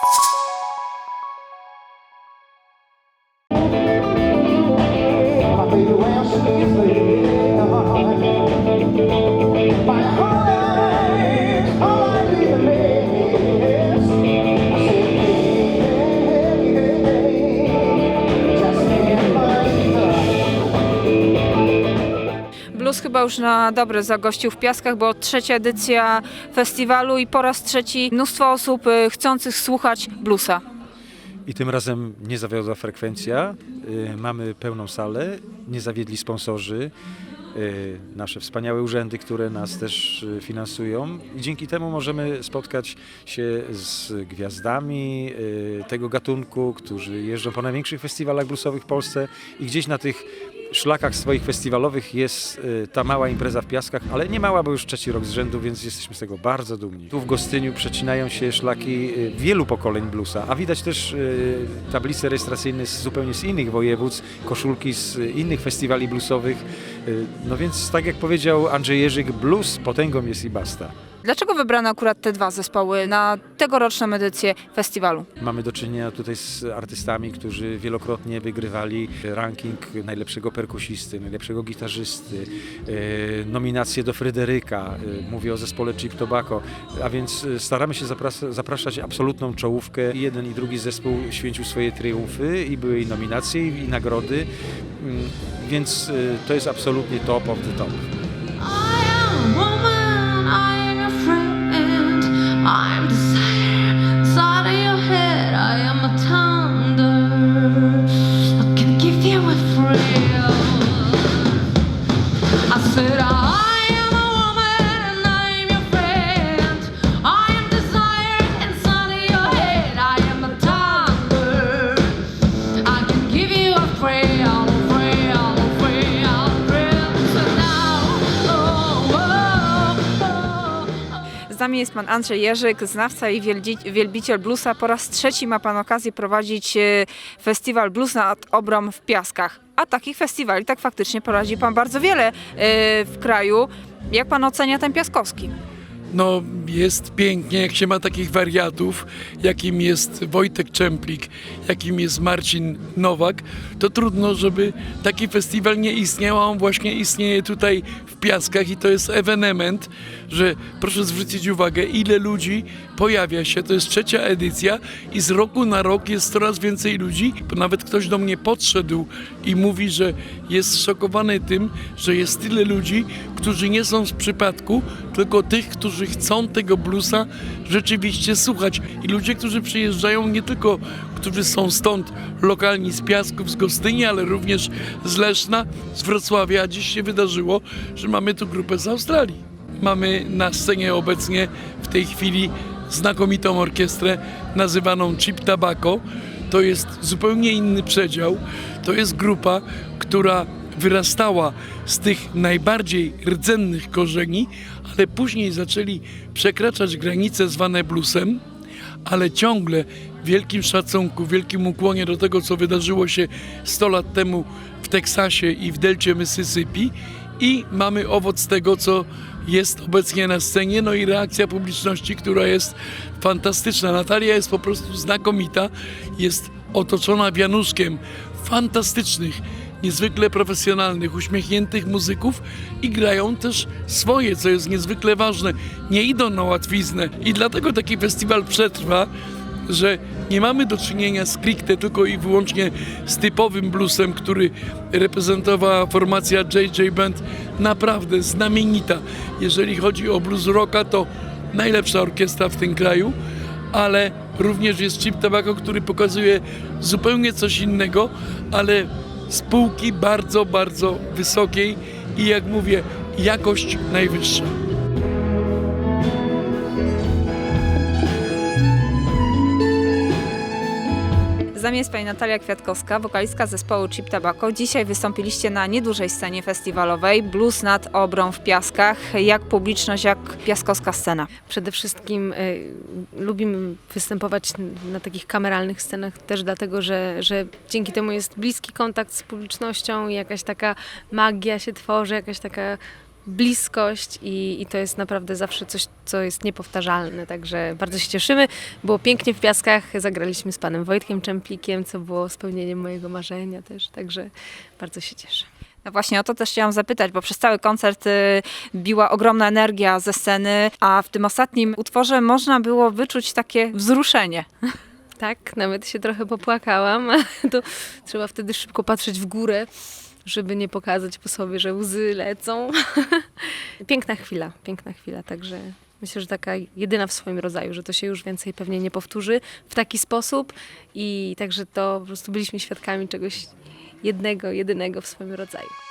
you chyba już na dobre zagościł w Piaskach, bo trzecia edycja festiwalu i po raz trzeci mnóstwo osób y, chcących słuchać bluesa. I tym razem nie zawiodła frekwencja. Y, Mamy pełną salę, nie zawiedli sponsorzy, y, nasze wspaniałe urzędy, które nas też finansują. I dzięki temu możemy spotkać się z gwiazdami tego gatunku, którzy jeżdżą po największych festiwalach bluesowych w Polsce i gdzieś na tych szlakach swoich festiwalowych jest y, ta mała impreza w Piaskach, ale nie mała, bo już trzeci rok z rzędu, więc jesteśmy z tego bardzo dumni. Tu w Gostyniu przecinają się szlaki y, wielu pokoleń bluesa, a widać też y, tablice rejestracyjne z, zupełnie z innych województw, koszulki z innych festiwali bluesowych. No więc tak jak powiedział Andrzej Jerzyk, blues potęgą jest i basta. Dlaczego wybrano akurat te dwa zespoły na tegoroczną edycję festiwalu? Mamy do czynienia tutaj z artystami, którzy wielokrotnie wygrywali ranking najlepszego perkusisty, najlepszego gitarzysty, e, nominacje do Fryderyka, e, mówię o zespole Chip Tobacco, a więc e, staramy się zapras- zapraszać absolutną czołówkę. Jeden i drugi zespół święcił swoje triumfy i były i nominacje i, nagrody, Mm, więc to jest absolutnie top of the top. Nami jest pan Andrzej Jerzyk, znawca i wielbi- wielbiciel bluesa. Po raz trzeci ma pan okazję prowadzić e, festiwal Blues nad Obrą w Piaskach. A takich festiwali tak faktycznie prowadzi pan bardzo wiele e, w kraju. Jak pan ocenia ten piaskowski? No, jest pięknie, jak się ma takich wariatów, jakim jest Wojtek Czemplik, jakim jest Marcin Nowak, to trudno, żeby taki festiwal nie istniał, a on właśnie istnieje tutaj w Piaskach i to jest ewenement, że proszę zwrócić uwagę, ile ludzi pojawia się, to jest trzecia edycja i z roku na rok jest coraz więcej ludzi, nawet ktoś do mnie podszedł i mówi, że jest szokowany tym, że jest tyle ludzi, którzy nie są z przypadku, tylko tych, którzy chcą tego bluesa rzeczywiście słuchać. I ludzie, którzy przyjeżdżają, nie tylko którzy są stąd lokalni z Piasków, z Gostyni, ale również z Leszna, z Wrocławia. A dziś się wydarzyło, że mamy tu grupę z Australii. Mamy na scenie obecnie w tej chwili znakomitą orkiestrę nazywaną Chip Tobacco. To jest zupełnie inny przedział. To jest grupa, która wyrastała z tych najbardziej rdzennych korzeni, ale później zaczęli przekraczać granice zwane bluesem, ale ciągle w wielkim szacunku, w wielkim ukłonie do tego, co wydarzyło się 100 lat temu w Teksasie i w delcie Mississippi i mamy owoc tego, co jest obecnie na scenie, no i reakcja publiczności, która jest fantastyczna. Natalia jest po prostu znakomita, jest otoczona wianuszkiem fantastycznych, niezwykle profesjonalnych, uśmiechniętych muzyków i grają też swoje, co jest niezwykle ważne. Nie idą na łatwiznę i dlatego taki festiwal przetrwa, że nie mamy do czynienia stricte tylko i wyłącznie z typowym bluesem, który reprezentowała formacja JJ Band. Naprawdę znamienita. Jeżeli chodzi o blues rocka, to najlepsza orkiestra w tym kraju, ale również jest Chip Tobacco, który pokazuje zupełnie coś innego, ale z półki bardzo, bardzo wysokiej i jak mówię, jakość najwyższa. Z jest pani Natalia Kwiatkowska, wokalistka zespołu Chip Tobacco. Dzisiaj wystąpiliście na niedużej scenie festiwalowej Blues nad Obrą w Piaskach. Jak publiczność, jak piaskowska scena? Przede wszystkim y, lubimy występować na takich kameralnych scenach też dlatego, że, że dzięki temu jest bliski kontakt z publicznością i jakaś taka magia się tworzy, jakaś taka bliskość i, i to jest naprawdę zawsze coś, co jest niepowtarzalne, także bardzo się cieszymy. Było pięknie w Piaskach, zagraliśmy z panem Wojtkiem Czemplikiem, co było spełnieniem mojego marzenia też, także bardzo się cieszę. No właśnie o to też chciałam zapytać, bo przez cały koncert y, biła ogromna energia ze sceny, a w tym ostatnim utworze można było wyczuć takie wzruszenie. Tak, nawet się trochę popłakałam, to trzeba wtedy szybko patrzeć w górę, żeby nie pokazać po sobie, że łzy lecą. piękna chwila, piękna chwila, także myślę, że taka jedyna w swoim rodzaju, że to się już więcej pewnie nie powtórzy w taki sposób i także to po prostu byliśmy świadkami czegoś jednego, jedynego w swoim rodzaju.